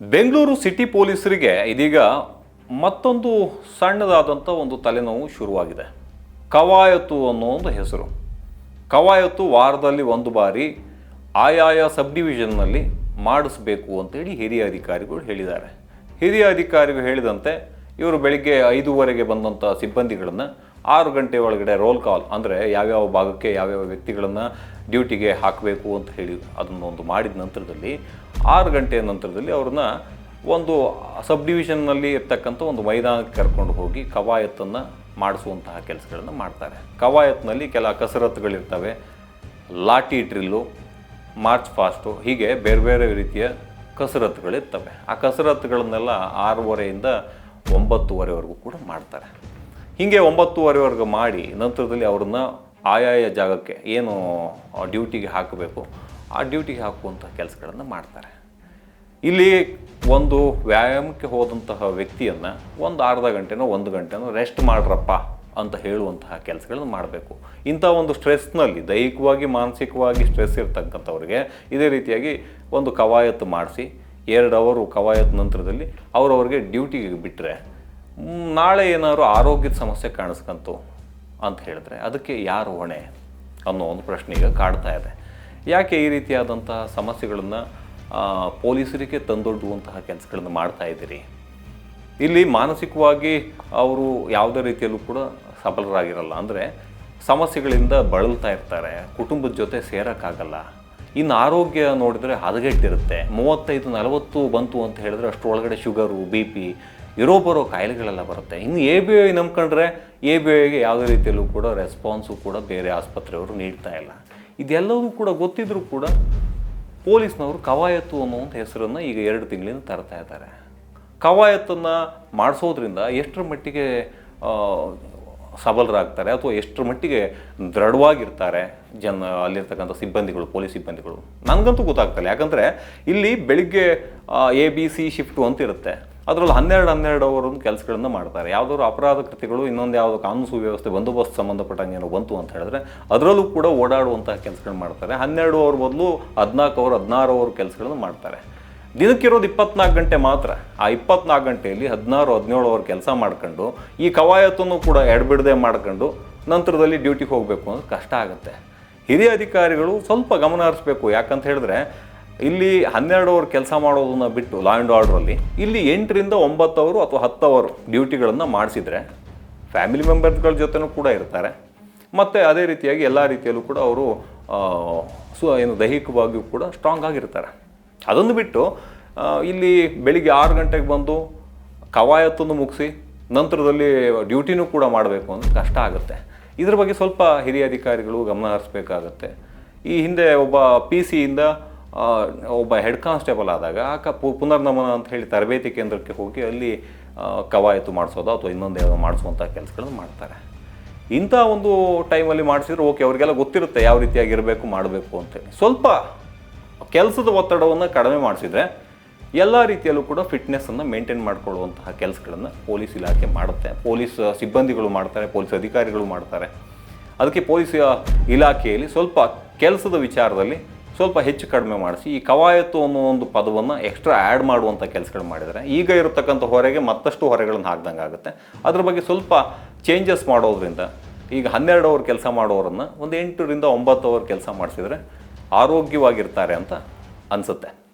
Bengaluru city ಪೊಲೀಸರಿಗೆ ಇದೀಗ ಮತ್ತೊಂದು ಸಣ್ಣದಾದಂಥ ಒಂದು ತಲೆನೋವು ಶುರುವಾಗಿದೆ. ಕವಾಯತು ಅನ್ನೋ ಒಂದು ಹೆಸರು. ಕವಾಯತು ವಾರದಲ್ಲಿ ಒಂದು ಬಾರಿ ಆಯಾಯ ಸಬ್ ಡಿವಿಷನ್ನಲ್ಲಿ ಮಾಡಿಸ್ಬೇಕು ಅಂತೇಳಿ ಹಿರಿಯ ಅಧಿಕಾರಿಗಳು ಹೇಳಿದ್ದಾರೆ. ಹಿರಿಯ ಅಧಿಕಾರಿಗಳು ಹೇಳಿದಂತೆ ಇವರು ಬೆಳಿಗ್ಗೆ ಐದೂವರೆಗೆ ಬಂದಂಥ ಸಿಬ್ಬಂದಿಗಳನ್ನು ಆರು ಗಂಟೆ ಒಳಗಡೆ ರೋಲ್ ಕಾಲ್ ಅಂದರೆ ಯಾವ್ಯಾವ ಭಾಗಕ್ಕೆ ಯಾವ್ಯಾವ ವ್ಯಕ್ತಿಗಳನ್ನು ಡ್ಯೂಟಿಗೆ ಹಾಕಬೇಕು ಅಂತ ಹೇಳಿ ಅದನ್ನೊಂದು ಮಾಡಿದ ನಂತರದಲ್ಲಿ ಆರು ಗಂಟೆಯ ನಂತರದಲ್ಲಿ ಅವ್ರನ್ನ ಒಂದು ಸಬ್ ಡಿವಿಷನ್ನಲ್ಲಿ ಇರ್ತಕ್ಕಂಥ ಒಂದು ಮೈದಾನಕ್ಕೆ ಕರ್ಕೊಂಡು ಹೋಗಿ ಕವಾಯತ್ತನ್ನು ಮಾಡಿಸುವಂತಹ ಕೆಲಸಗಳನ್ನು ಮಾಡ್ತಾರೆ. ಕವಾಯತ್ನಲ್ಲಿ ಕೆಲ ಕಸರತ್ತುಗಳಿರ್ತವೆ. ಲಾಟಿ ಡ್ರಿಲ್ಲು ಮಾರ್ಚ್ ಫಾಸ್ಟು ಹೀಗೆ ಬೇರೆ ಬೇರೆ ರೀತಿಯ ಕಸರತ್ತುಗಳಿರ್ತವೆ. ಆ ಕಸರತ್ತುಗಳನ್ನೆಲ್ಲ ಆರೂವರೆಯಿಂದ ಒಂಬತ್ತುವರೆವರೆಗೂ ಕೂಡ ಮಾಡ್ತಾರೆ. ಹೀಗೆ ಒಂಬತ್ತೂವರೆವರೆಗೆ ಮಾಡಿ ನಂತರದಲ್ಲಿ ಅವ್ರನ್ನ ಆಯಾಯ ಜಾಗಕ್ಕೆ ಏನು ಡ್ಯೂಟಿಗೆ ಹಾಕಬೇಕು. ಆ ಡ್ಯೂಟಿಗೆ ಹಾಕುವಂಥ ಕೆಲಸಗಳನ್ನು ಮಾಡ್ತಾರೆ. ಇಲ್ಲಿ ಒಂದು ವ್ಯಾಯಾಮಕ್ಕೆ ಹೋದಂತಹ ವ್ಯಕ್ತಿಯನ್ನು ಒಂದು ಅರ್ಧ ಗಂಟೆನೋ ಒಂದು ಗಂಟೆನೋ ರೆಸ್ಟ್ ಮಾಡ್ರಪ್ಪ ಅಂತ ಹೇಳುವಂತಹ ಕೆಲಸಗಳನ್ನು ಮಾಡಬೇಕು. ಇಂಥ ಒಂದು ಸ್ಟ್ರೆಸ್ನಲ್ಲಿ ದೈಹಿಕವಾಗಿ, ಮಾನಸಿಕವಾಗಿ ಸ್ಟ್ರೆಸ್ ಇರ್ತಕ್ಕಂಥವ್ರಿಗೆ ಇದೇ ರೀತಿಯಾಗಿ ಒಂದು ಕವಾಯತ್ತು ಮಾಡಿಸಿ, ಎರಡು ಅವರು ಕವಾಯತ್ ನಂತರದಲ್ಲಿ ಅವರವ್ರಿಗೆ ಡ್ಯೂಟಿಗೆ ಬಿಟ್ಟರೆ ನಾಳೆ ಏನಾದರೂ ಆರೋಗ್ಯದ ಸಮಸ್ಯೆ ಕಾಣಿಸ್ಕಂತು ಅಂತ ಹೇಳಿದ್ರೆ ಅದಕ್ಕೆ ಯಾರು ಹೊಣೆ ಅನ್ನೋ ಒಂದು ಪ್ರಶ್ನೆ ಈಗ ಕಾಡ್ತಾ ಇದೆ. ಯಾಕೆ ಈ ರೀತಿಯಾದಂತಹ ಸಮಸ್ಯೆಗಳನ್ನು ಪೊಲೀಸರಿಗೆ ತಂದೊಡ್ಡುವಂತಹ ಕೆಲಸಗಳನ್ನು ಮಾಡ್ತಾ ಇದ್ದೀರಿ? ಇಲ್ಲಿ ಮಾನಸಿಕವಾಗಿ ಅವರು ಯಾವುದೇ ರೀತಿಯಲ್ಲೂ ಕೂಡ ಸಬಲರಾಗಿರಲ್ಲ. ಅಂದರೆ ಸಮಸ್ಯೆಗಳಿಂದ ಬಳಲ್ತಾ ಇರ್ತಾರೆ, ಕುಟುಂಬದ ಜೊತೆ ಸೇರೋಕ್ಕಾಗಲ್ಲ. ಇನ್ನು ಆರೋಗ್ಯ ನೋಡಿದರೆ ಹದಗೆಟ್ಟಿರುತ್ತೆ. ಮೂವತ್ತೈದು ನಲವತ್ತು ಬಂತು ಅಂತ ಹೇಳಿದ್ರೆ ಅಷ್ಟರೊಳಗಡೆ ಶುಗರು, ಬಿ ಪಿ ಇರೋ ಬರೋ ಕಾಯಿಲೆಗಳೆಲ್ಲ ಬರುತ್ತೆ. ಇನ್ನು ಎ ಬಿ ಐ ನಂಬ್ಕೊಂಡ್ರೆ ಎ ಬಿ ಐಗೆ ಯಾವುದೇ ರೀತಿಯಲ್ಲೂ ಕೂಡ ರೆಸ್ಪಾನ್ಸು ಕೂಡ ಬೇರೆ ಆಸ್ಪತ್ರೆಯವರು ನೀಡ್ತಾ ಇಲ್ಲ. ಇದೆಲ್ಲವೂ ಕೂಡ ಗೊತ್ತಿದ್ರೂ ಕೂಡ ಪೊಲೀಸ್ನವರು ಕವಾಯತ್ತು ಅನ್ನೋ ಒಂದು ಹೆಸರನ್ನು ಈಗ ಎರಡು ತಿಂಗಳಿಂದ ತರ್ತಾ ಇದ್ದಾರೆ. ಕವಾಯತ್ತನ್ನು ಮಾಡಿಸೋದ್ರಿಂದ ಎಷ್ಟರ ಮಟ್ಟಿಗೆ ಸಬಲರಾಗ್ತಾರೆ ಅಥವಾ ಎಷ್ಟರ ಮಟ್ಟಿಗೆ ದೃಢವಾಗಿರ್ತಾರೆ ಜನ, ಅಲ್ಲಿರ್ತಕ್ಕಂಥ ಸಿಬ್ಬಂದಿಗಳು, ಪೊಲೀಸ್ ಸಿಬ್ಬಂದಿಗಳು? ನನಗಂತೂ ಗೊತ್ತಾಗ್ತಲ್ಲ ಯಾಕಂದರೆ ಇಲ್ಲಿ ಬೆಳಿಗ್ಗೆ ಎ ಬಿ ಸಿ ಶಿಫ್ಟು ಅಂತ ಇರುತ್ತೆ ಅದರಲ್ಲಿ ಹನ್ನೆರಡು ಹನ್ನೆರಡು ಅವರು ಕೆಲಸಗಳನ್ನು ಮಾಡ್ತಾರೆ. ಯಾವುದಾದ್ರು ಅಪರಾಧ ಕೃತಿಗಳು ಇನ್ನೊಂದು ಯಾವುದೋ ಕಾನೂನು ಸುವ್ಯವಸ್ಥೆ, ಬಂದೋಬಸ್ತ್ ಸಂಬಂಧಪಟ್ಟಂಗೆ ಏನೋ ಬಂತು ಅಂತ ಹೇಳಿದ್ರೆ ಅದರಲ್ಲೂ ಕೂಡ ಓಡಾಡುವಂತಹ ಕೆಲಸಗಳನ್ನು ಮಾಡ್ತಾರೆ. ಹನ್ನೆರಡು ಅವರ್ ಬದಲು ಹದಿನಾಲ್ಕು ಅವರು, ಹದಿನಾರು ಅವರ್ ಕೆಲಸಗಳನ್ನು ಮಾಡ್ತಾರೆ. ದಿನಕ್ಕಿರೋದು ಇಪ್ಪತ್ನಾಲ್ಕು ಗಂಟೆ ಮಾತ್ರ. ಆ ಇಪ್ಪತ್ನಾಲ್ಕು ಗಂಟೆಯಲ್ಲಿ ಹದಿನಾರು, ಹದಿನೇಳು ಅವರ್ ಕೆಲಸ ಮಾಡ್ಕೊಂಡು, ಈ ಕವಾಯತನ್ನು ಕೂಡ ಎಡಬಿಡದೆ ಮಾಡ್ಕೊಂಡು ನಂತರದಲ್ಲಿ ಡ್ಯೂಟಿಗೆ ಹೋಗಬೇಕು ಅನ್ನೋದು ಕಷ್ಟ ಆಗುತ್ತೆ. ಹಿರಿಯ ಅಧಿಕಾರಿಗಳು ಸ್ವಲ್ಪ ಗಮನ ಹರಿಸ್ಬೇಕು. ಯಾಕಂತ ಹೇಳಿದ್ರೆ ಇಲ್ಲಿ ಹನ್ನೆರಡು ಅವರ್ ಕೆಲಸ ಮಾಡೋದನ್ನ ಬಿಟ್ಟು ಲಾ ಆ್ಯಂಡ್ ಆರ್ಡ್ರಲ್ಲಿ ಇಲ್ಲಿ ಎಂಟರಿಂದ ಒಂಬತ್ತು ಅವರು ಅಥವಾ ಹತ್ತು ಅವರು ಡ್ಯೂಟಿಗಳನ್ನು ಮಾಡಿಸಿದ್ರೆ ಫ್ಯಾಮಿಲಿ ಮೆಂಬರ್ಸ್ಗಳ ಜೊತೆನೂ ಕೂಡ ಇರ್ತಾರೆ. ಮತ್ತು ಅದೇ ರೀತಿಯಾಗಿ ಎಲ್ಲ ರೀತಿಯಲ್ಲೂ ಕೂಡ ಅವರು ಸು, ಏನು ದೈಹಿಕವಾಗಿಯೂ ಕೂಡ ಸ್ಟ್ರಾಂಗ್ ಆಗಿರ್ತಾರೆ. ಅದನ್ನು ಬಿಟ್ಟು ಇಲ್ಲಿ ಬೆಳಿಗ್ಗೆ ಆರು ಗಂಟೆಗೆ ಬಂದು ಕವಾಯತ್ತನ್ನು ಮುಗಿಸಿ ನಂತರದಲ್ಲಿ ಡ್ಯೂಟಿನೂ ಕೂಡ ಮಾಡಬೇಕು ಅಂದರೆ ಕಷ್ಟ ಆಗುತ್ತೆ. ಇದ್ರ ಬಗ್ಗೆ ಸ್ವಲ್ಪ ಹಿರಿಯ ಅಧಿಕಾರಿಗಳು ಗಮನ ಹರಿಸ್ಬೇಕಾಗತ್ತೆ. ಈ ಹಿಂದೆ ಒಬ್ಬ ಪಿ ಸಿಯಿಂದ ಒಬ್ಬ ಹೆಡ್ ಕಾನ್ಸ್ಟೇಬಲ್ ಆದಾಗ ಆಕ ಪುನರ್ನಮನ ಅಂತ ಹೇಳಿ ತರಬೇತಿ ಕೇಂದ್ರಕ್ಕೆ ಹೋಗಿ ಅಲ್ಲಿ ಕವಾಯತು ಮಾಡಿಸೋದು ಅಥವಾ ಇನ್ನೊಂದು ಯಾವುದೋ ಮಾಡಿಸುವಂಥ ಕೆಲಸಗಳನ್ನು ಮಾಡ್ತಾರೆ. ಇಂಥ ಒಂದು ಟೈಮಲ್ಲಿ ಮಾಡಿಸಿದ್ರೆ ಓಕೆ, ಅವರಿಗೆಲ್ಲ ಗೊತ್ತಿರುತ್ತೆ ಯಾವ ರೀತಿಯಾಗಿರಬೇಕು, ಮಾಡಬೇಕು ಅಂತೇಳಿ. ಸ್ವಲ್ಪ ಕೆಲಸದ ಒತ್ತಡವನ್ನು ಕಡಿಮೆ ಮಾಡಿಸಿದರೆ ಎಲ್ಲ ರೀತಿಯಲ್ಲೂ ಕೂಡ ಫಿಟ್ನೆಸ್ಸನ್ನು ಮೇಂಟೈನ್ ಮಾಡಿಕೊಳ್ಳುವಂತಹ ಕೆಲಸಗಳನ್ನು ಪೊಲೀಸ್ ಇಲಾಖೆ ಮಾಡುತ್ತೆ. ಪೊಲೀಸ್ ಸಿಬ್ಬಂದಿಗಳು ಮಾಡ್ತಾರೆ, ಪೊಲೀಸ್ ಅಧಿಕಾರಿಗಳು ಮಾಡ್ತಾರೆ. ಅದಕ್ಕೆ ಪೊಲೀಸ್ ಇಲಾಖೆಯಲ್ಲಿ ಸ್ವಲ್ಪ ಕೆಲಸದ ವಿಚಾರದಲ್ಲಿ ಸ್ವಲ್ಪ ಹೆಚ್ಚು ಕಡಿಮೆ ಮಾಡಿಸಿ, ಈ ಕವಾಯತು ಅನ್ನೋ ಒಂದು ಪದವನ್ನು ಎಕ್ಸ್ಟ್ರಾ ಆ್ಯಡ್ ಮಾಡುವಂಥ ಕೆಲಸಗಳು ಮಾಡಿದರೆ, ಈಗ ಇರತಕ್ಕಂಥ ಹೊರೆಗೆ ಮತ್ತಷ್ಟು ಹೊರೆಗಳನ್ನು ಹಾಕ್ದಂಗೆ ಆಗುತ್ತೆ. ಅದ್ರ ಬಗ್ಗೆ ಸ್ವಲ್ಪ ಚೇಂಜಸ್ ಮಾಡೋದ್ರಿಂದ, ಈಗ ಹನ್ನೆರಡು ಅವರ್ ಕೆಲಸ ಮಾಡೋರನ್ನು ಒಂದು ಎಂಟರಿಂದ ಒಂಬತ್ತು ಅವರ್ ಕೆಲಸ ಮಾಡಿಸಿದರೆ ಆರೋಗ್ಯವಾಗಿರ್ತಾರೆ ಅಂತ ಅನಿಸುತ್ತೆ.